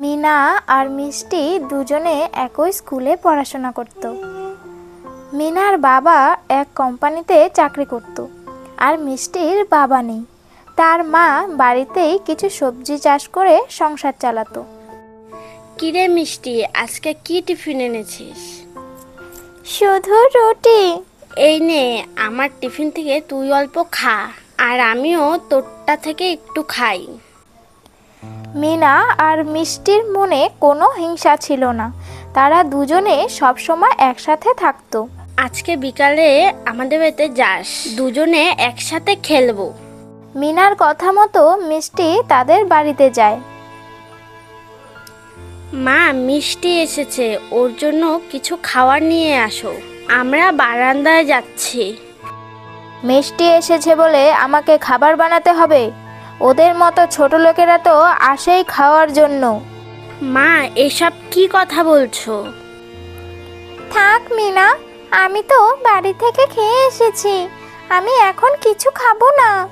মিনা আর মিষ্টি দুজনে একই স্কুলে পড়াশোনা করত। মিনার বাবা এক কোম্পানিতে চাকরি করত আর মিষ্টির বাবা নেই। তার মা বাড়িতেই কিছু সবজি চাষ করে সংসার চালাতো। কিরে মিষ্টি আজকে কি টিফিন এনেছিস? শুধু রুটি। এই নে আমার টিফিন থেকে তুই অল্প খা আর আমিও তোরটা থেকে একটু খাই। মিনা আর মিষ্টির মনে কোনো হিংসা ছিল না। তারা দুজনে সবসময় একসাথে থাকতো। আজকে বিকালে আমাদের বাড়িতে যাস। দুজনে একসাথে খেলব। মিনার কথা মতো মিষ্টি তাদের বাড়িতে যায়। মা মিষ্টি এসেছে। ওর জন্য কিছু খাবার নিয়ে আসো। আমরা বারান্দায় যাচ্ছি। মিষ্টি এসেছে বলে আমাকে খাবার বানাতে হবে? ওদের মতো ছোট লোকেরা তো আসেই খাওয়ার জন্য। মা এসব কি কথা বলছো? থাক মিনা আমি তো বাড়ি থেকে খেয়ে এসেছি। আমি এখন কিছু খাব না।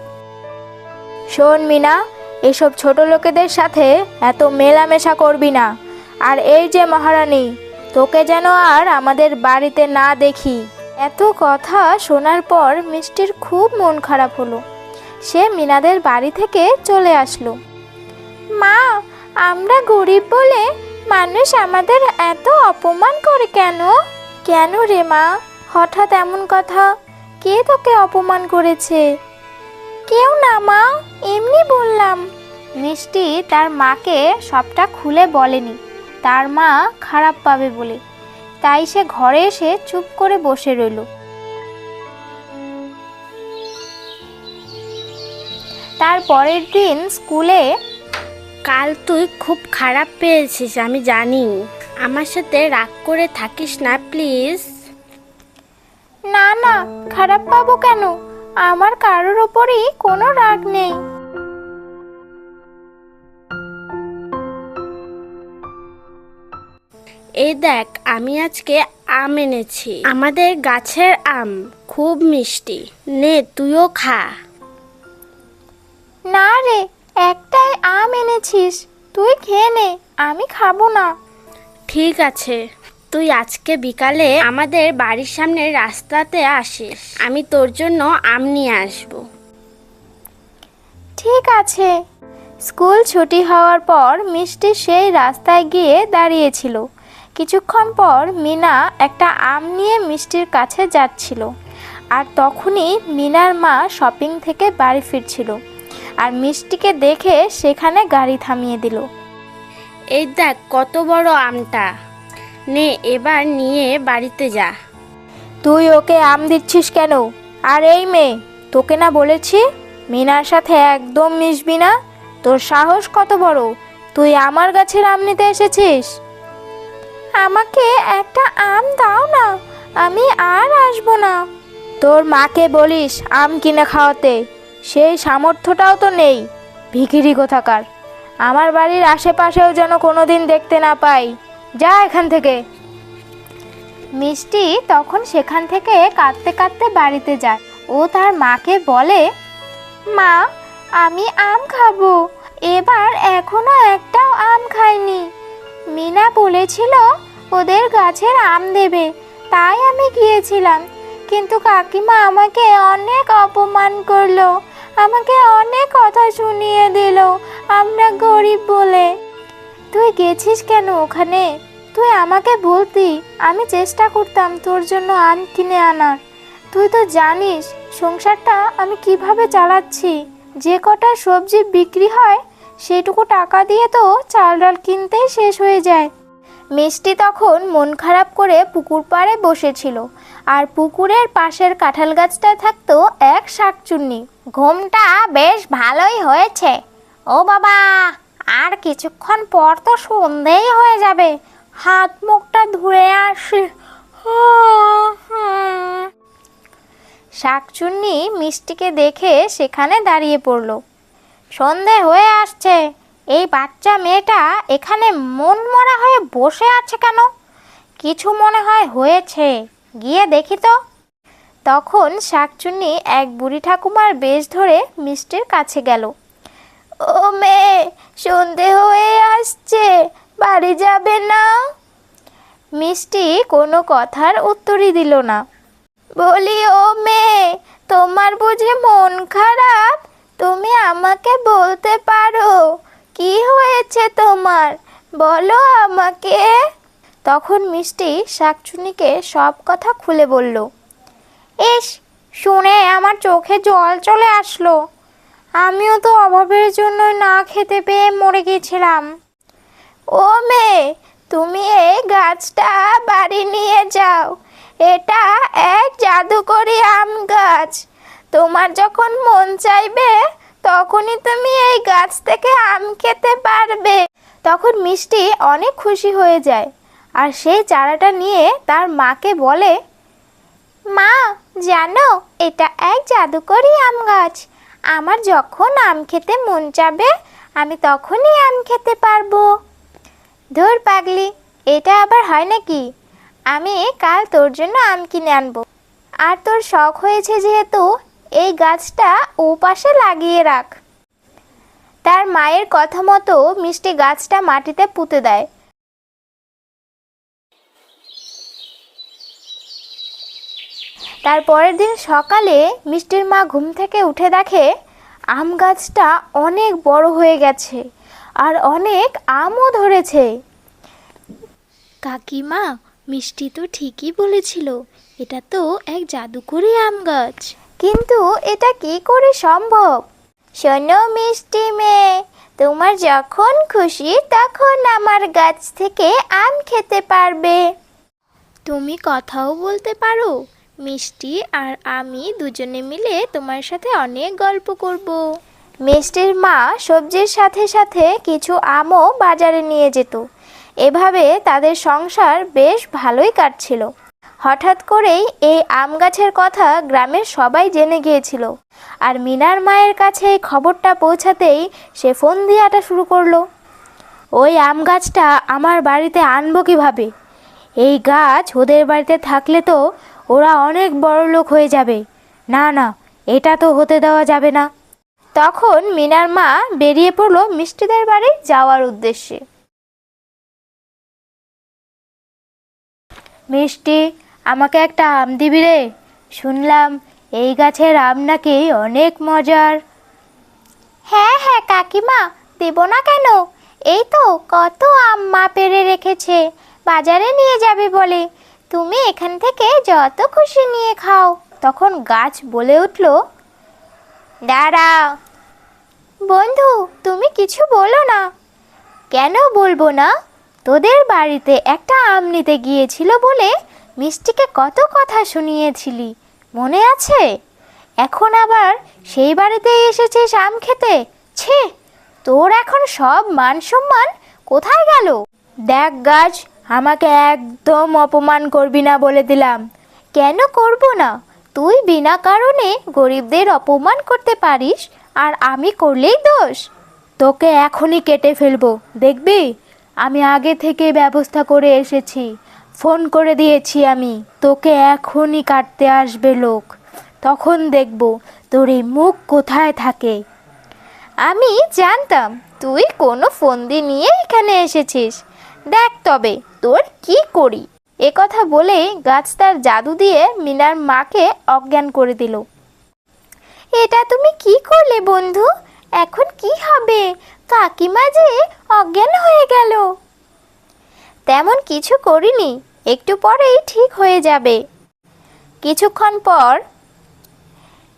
শোন মিনা এসব ছোট লোকেদের সাথে এত মেলামেশা করবি না। আর এই যে মহারানী তোকে যেন আর আমাদের বাড়িতে না দেখি। এত কথা শোনার পর মিষ্টির খুব মন খারাপ হলো। সে মিনাদের বাড়ি থেকে চলে আসলো। মা, আমরা গরিব বলে মানুষ আমাদের এত অপমান করে কেন? কেন রে মা? হঠাৎ এমন কথা? কে তোকে অপমান করেছে? কেউ না মা, এমনি বললাম। মিষ্টি তার মাকে সবটা খুলে বলেনি। তার মা খারাপ পাবে বলে। তাই সে ঘরে এসে চুপ করে বসে রইল। তার পরের দিন স্কুলে কাল তুই খুব খারাপ পেয়েছিস আমি জানি। আমার সাথে রাগ করে থাকিস না প্লিজ। না না খারাপ পাবো কেন? আমার কারোর ওপরই কোনো রাগ নেই। এই দেখ আমি আজকে আম এনেছি। আমাদের গাছের আম খুব মিষ্টি। নে তুইও খা। না রে একটাই আম এনেছিস। তুই খেয়ে নে আমি খাব না। ঠিক আছে। তুই আজকে বিকালে আমাদের বাড়ির সামনে রাস্তাতে আসিস। আমি তোর জন্য আম নিয়ে আসব। ঠিক আছে। স্কুল ছুটি হওয়ার পর মিষ্টি সেই রাস্তায় গিয়ে দাঁড়িয়েছিল। কিছুক্ষণ পর মিনা একটা আম নিয়ে মিষ্টির কাছে যাচ্ছিল। আর তখনই মিনার মা শপিং থেকে বাড়ি ফিরছিল। আর মিষ্টিকে দেখে সেখানে গাড়ি থামিয়ে দিল। এই দেখ কত বড় আমটা। নে এবার নিয়ে বাড়িতে যা। তুই ওকে আম দিচ্ছিস কেন? আর এই মেয়ে তোকে না বলেছি? মিনার সাথে একদম মিশবি না? তোর সাহস কত বড়? তুই আমার গাছের আম নিতে এসেছিস? আমাকে একটা আম দাও না আমি আর আসব না। তোর মাকে বলিস আম কিনে খাওয়াতে। সেই সামর্থ্যটাও তো নেই। ভিখিরি কোথাকার? আমার বাড়ির আশেপাশেও যেন কোনো দিন দেখতে না পাই। যা এখান থেকে। মিষ্টি তখন সেখান থেকে কাঁদতে কাঁদতে বাড়িতে যায়। ও তার মাকে বলে, মা, আমি আম খাব। এবার এখনও একটাও আম খাইনি। মিনা বলেছিল ওদের গাছের আম দেবে। তাই আমি গিয়েছিলাম। কিন্তু কাকিমা আমাকে অনেক অপমান করল, আমাকে অনেক কথা শুনিয়ে দিল, আমরা গরিব বলে। তুই গেছিস কেন ওখানে? তুই আমাকে বলতি, আমি চেষ্টা করতাম তোর জন্য আম কিনে আনার। তুই তো জানিস, সংসারটা আমি কীভাবে চালাচ্ছি, যে কটা সবজি বিক্রি হয়, সেটুকু টাকা দিয়ে তো চাল ডাল কিনতেই শেষ হয়ে যায়। মিষ্টি তখন মন খারাপ করে পুকুর পাড়ে বসেছিল। আর পুকুরের পাশের কাঁঠাল গাছটায় থাকতো এক শাকচুন্নি। ঘুমটা বেশ ভালোই হয়েছে। ও বাবা, আর কিছুক্ষণ পর তো সন্ধেই হয়ে যাবে। হাত মুখটা ধুয়ে আসি। শাকচুন্নি মিষ্টিকে দেখে সেখানে দাঁড়িয়ে পড়ল। সন্ধে হয়ে আসছে। এই বাচ্চা মেয়েটা এখানে মন মরা হয়ে বসে আছে কেন? কিছু মনে হয় হয়েছে। গিয়ে দেখি তো। তখন শাকচুন্নি এক বুড়ি ঠাকুমার বেশ ধরে মিষ্টির কাছে গেল। ও মেয়ে, সন্ধে হয়ে আসছে, বাড়ি যাবে না? মিষ্টি কোনো কথার উত্তরই দিল না। বলি, ও মেয়ে, তোমার বুঝি মন খারাপ? তুমি আমাকে বলতে পারো? কি হয়েছে তোমার? বলো আমাকে। তখন মিষ্টি শাকচুনিকে সব কথা খুলে বলল, ইস, শুনে আমার চোখে জল চলে আসলো। আমিও তো অভাবের জন্য না খেতে পেয়ে মরে গেছিলাম। ও মেয়ে, তুমি এই গাছটা বাড়ি নিয়ে যাও। এটা এক জাদুকরি আম গাছ। তোমার যখন মন চাইবে, তখনই তুমি এই গাছ থেকে আম খেতে পারবে। তখন মিষ্টি অনেক খুশি হয়ে যায়। আর সেই চারাটা নিয়ে তার মাকে বলে, মা, জানো, এটা এক জাদুকরি আম গাছ। আমার যখন আম খেতে মন চাবে, আমি তখনই আম খেতে পারব। ধুর পাগলি, এটা আবার হয় নাকি? আমি কাল তোর জন্য আম কিনে আনব। আর তোর শখ হয়েছে যেহেতু, এই গাছটা ও পাশে লাগিয়ে রাখ। তার মায়ের কথা মতো মিষ্টি গাছটা মাটিতে পুঁতে দেয়। তার পরের দিন সকালে মিষ্টির মা ঘুম থেকে উঠে দেখে আম গাছটা অনেক বড় হয়ে গেছে আর অনেক আমও ধরেছে। কাকিমা মিষ্টি তো ঠিকই বলেছিল এটা তো এক জাদুকরি আম গাছ। কিন্তু এটা কি করে সম্ভব? শোনো মিষ্টি মেয়ে তোমার যখন খুশি তখন আমার গাছ থেকে আম খেতে পারবে। তুমি কথাও বলতে পারো মিষ্টি আর আমি দুজনে মিলে তোমার সাথে অনেক গল্প করব। মিষ্টির মা সবজির সাথে সাথে কিছু আমও বাজারে নিয়ে যেত। এভাবে তাদের সংসার বেশ ভালোই কাটছিল। হঠাৎ করেই এই আম গাছের কথা গ্রামের সবাই জেনে গিয়েছিল। আর মিনার মায়ের কাছে এই খবরটা পৌঁছাতেই সে ফোন দিয়ে আটা শুরু করল। ওই আম গাছটা আমার বাড়িতে আনব কীভাবে? এই গাছ ওদের বাড়িতে থাকলে তো ওরা অনেক বড় লোক হয়ে যাবে। না না, এটা তো হতে দেওয়া যাবে না। তখন মিনার মা বেরিয়ে পড়ল মিষ্টিদের বাড়ি যাওয়ার উদ্দেশ্যে। মিষ্টি, আমাকে একটা আম দিবি রে। শুনলাম এই গাছের আম নাকি অনেক মজার। হ্যাঁ হ্যাঁ কাকিমা, দেব না কেন? এই তো কত আম মা পেরে রেখেছে। বাজারে নিয়ে যাবে বলে। তুমি এখান থেকে যত খুশি নিয়ে খাও। তখন গাছ বলে উঠল দাঁড়া বন্ধু, তুমি কিছু বলো না। কেন বলব না? তোদের বাড়িতে একটা আম নিতে গিয়েছিল বলে মিষ্টিকে কত কথা শুনিয়েছিলি, মনে আছে? এখন আবার সেই বাড়িতে এসেছিস আম খেতে? ছে, তোর এখন সব মান সম্মান কোথায় গেল? দেখ গাছ আমাকে একদম অপমান করবি না বলে দিলাম। কেন করব না? তুই বিনা কারণে গরিবদের অপমান করতে পারিস, আর আমি করলেই দোষ। তোকে এখনই কেটে ফেলব, দেখবি? আমি আগে থেকে ব্যবস্থা করে এসেছি, ফোন করে দিয়েছি আমি, তোকে এখনই কাটতে আসবে লোক। তখন দেখব তোর এই মুখ কোথায় থাকে। আমি জানতাম তুই কোনো ফন্দি নিয়ে এখানে এসেছিস দেখ তবে, তোর কি করি? এ কথা বলে গাছ তার জাদু দিয়ে মিনার মাকে অজ্ঞান করে দিল। এটা তুমি কি করলে বন্ধু? এখন কি হবে? কাকিমা যে অজ্ঞান হয়ে গেল। তেমন কিছু করিনি, একটু পরেই ঠিক হয়ে যাবে। কিছুক্ষণ পর,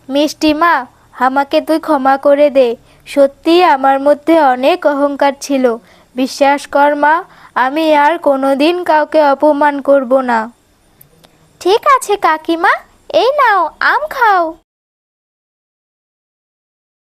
মিষ্টি মা, আমাকে তুই ক্ষমা করে দে। সত্যি আমার মধ্যে অনেক অহংকার ছিল। বিশ্বাস কর মা, আমি আর কোনোদিন কাউকে অপমান করব না। ঠিক আছে কাকিমা, এই নাও, আম খাও।